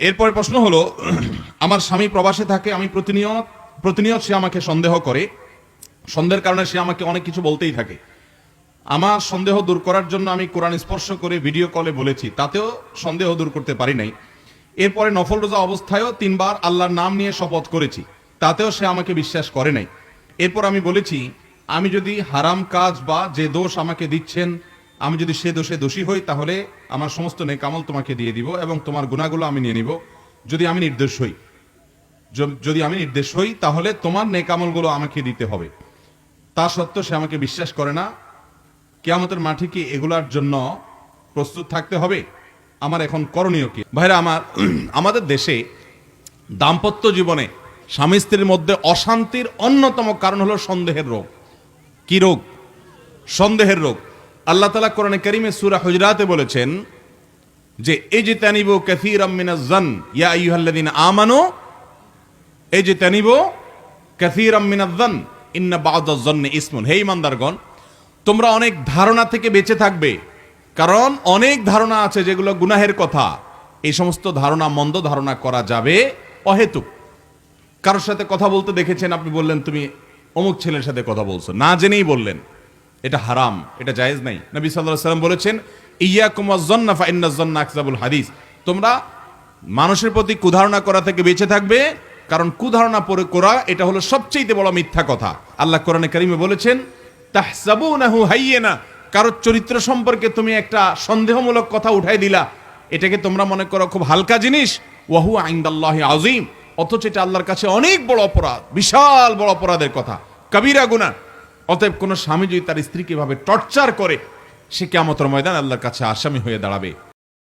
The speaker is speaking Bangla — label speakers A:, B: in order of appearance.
A: এরপরে প্রশ্ন হলো, আমার স্বামী প্রবাসে থাকে, আমি প্রতিনিয়ত প্রতিনিয়ত সে আমাকে সন্দেহ করে। সন্দেহের কারণে সে আমাকে অনেক কিছু বলতেই থাকে। আমার সন্দেহ দূর করার জন্য আমি কোরআন স্পর্শ করে ভিডিও কলে বলেছি, তাতেও সন্দেহ দূর করতে পারি নাই। এরপরে নফল রোজা অবস্থায়ও তিনবার আল্লাহর নাম নিয়ে শপথ করেছি, তাতেও সে আমাকে বিশ্বাস করে নাই। এরপর আমি বলেছি, আমি যদি হারাম কাজ বা যে দোষ আমাকে দিচ্ছেন আমি যদি সে দোষে দোষী হই, তাহলে আমার সমস্ত নেকামল তোমাকে দিয়ে দিব এবং তোমার গুণাগুলো আমি নিয়ে নিব। যদি আমি নির্দোষ হই যদি আমি নির্দেশ হই, তাহলে তোমার নেকামলগুলো আমাকে দিতে হবে। তা সত্ত্বেও সে আমাকে বিশ্বাস করে না। কেয়ামতের মাঠে কি এগুলার জন্য প্রস্তুত থাকতে হবে? আমার এখন করণীয় কি? ভাইরা, আমার, আমাদের দেশে দাম্পত্য জীবনে স্বামী স্ত্রীর মধ্যে অশান্তির অন্যতম কারণ হলো সন্দেহের রোগ। কি রোগ? সন্দেহের রোগ। আল্লাহ তালা কোরআনে করিমে সুরা হুজরাতে বলেছেন যে এই যে তানিব কাসির মিনাজ্জান ইয়া আমানু এই যে তানিব কাসির মিনাজ্জান ইন্না বা'দাজ-জান্নি ইসমুন। হে ইমানদারগণ তোমরা অনেক ধারণা থেকে বেঁচে থাকবে, কারণ অনেক ধারণা আছে যেগুলো গুনাহের কথা। এই সমস্ত ধারণা, মন্দ ধারণা করা যাবে অহেতুক। কারোর সাথে কথা বলতে দেখেছেন, আপনি বললেন, তুমি অমুক ছেলের সাথে কথা বলছো। না জেনেই বললেন। এটা হারাম, এটা জায়েজ নাই। নবী আলাইহি সাল্লাম বলেছেন ইন্না হাদিস। তোমরা মানুষের প্রতি কুধারণা করা থেকে বেঁচে থাকবে, কারণ কুধারণা পরে করা এটা হলো সবচেয়ে বড় মিথ্যা কথা। আল্লাহ কোরআনে কারিমে বলেছেন, তাহসাবুনাহু হাইয়্যানা কারোর চরিত্র সম্পর্কে তুমি একটা সন্দেহমূলক কথা উঠাই দিলা, এটাকে তোমরা মনে করো খুব হালকা জিনিস ওয়াহু আইন্দাল্লাহি আজিম অথচ এটা আল্লাহর কাছে অনেক বড় অপরাধ, বিশাল বড় অপরাধের কথা। কবিরা গুনাহ অতএব কোনো স্বামী যদি তার স্ত্রীকে এভাবে টর্চার করে, সে কেমতর ময়দান আল্লাহর কাছে আসামি হয়ে দাঁড়াবে।